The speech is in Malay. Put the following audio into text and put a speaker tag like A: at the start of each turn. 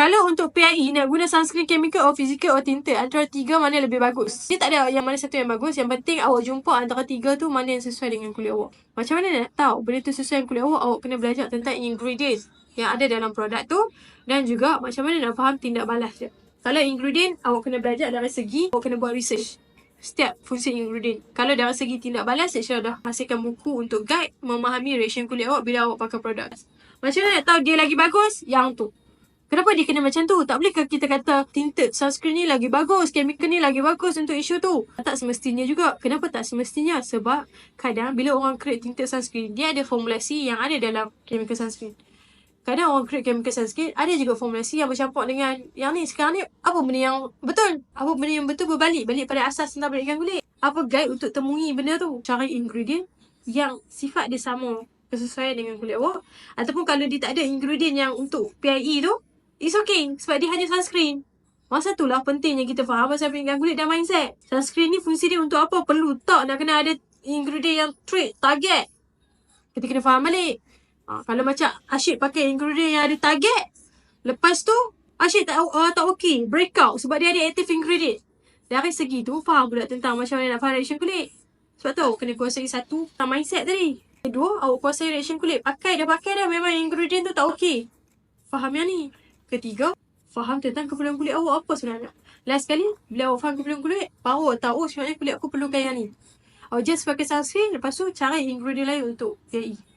A: Kalau untuk PIE nak guna sunscreen chemical or physical or tinted antara tiga mana lebih bagus? Dia tak ada yang mana satu yang bagus. Yang penting awak jumpa antara tiga tu mana yang sesuai dengan kulit awak. Macam mana nak tahu benda tu sesuai dengan kulit awak? Awak kena belajar tentang ingredient yang ada dalam produk tu dan juga macam mana nak faham tindak balas dia. Kalau ingredient awak kena belajar dari segi awak kena buat research setiap fungsi ingredient. Kalau dari segi tindak balas, saya dah hasilkan buku untuk guide memahami reaction kulit awak bila awak pakai produk. Macam mana nak tahu dia lagi bagus? Yang tu. Kenapa dia kena macam tu? Tak boleh ke kita kata tinted sunscreen ni lagi bagus, chemical ni lagi bagus untuk isu tu? Tak semestinya juga. Kenapa tak semestinya? Sebab kadang bila orang create tinted sunscreen, dia ada formulasi yang ada dalam chemical sunscreen. Kadang orang create chemical sunscreen, ada juga formulasi yang bercampur dengan yang ni. Sekarang ni, apa benda yang betul? Apa benda yang betul berbalik? Balik pada asas tentang balikkan kulit. Apa guide untuk temui benda tu? Cari ingredient yang sifat dia sama kesesuaian dengan kulit awak. Ataupun kalau dia tak ada ingredient yang untuk PIE tu, It's okay sebab dia hanya sunscreen. Masa tu lah pentingnya kita faham pasal pendidikan kulit dan mindset. Sunscreen ni fungsi dia untuk apa? Perlu tak nak kena ada ingredient yang treat, target. Kita kena faham balik. Ha, kalau macam Asyik pakai ingredient yang ada target. Lepas tu, Asyik tak, uh, tak okay. Breakout sebab dia ada active ingredient. Dari segi tu, faham pula tentang macam mana nak faham reaction kulit. Sebab tu, kena kuasai satu mindset tadi. Kedua, awak kuasai reaction kulit. Pakai dah pakai dah memang ingredient tu tak okay. Faham yang ni. Ketiga, faham tentang keperluan kulit awak apa sebenarnya. Last sekali, bila awak faham keperluan kulit, baru awak tahu sebenarnya kulit aku perlukan yang ni. Awak just pakai sunscreen, lepas tu cari ingredient lain untuk PI.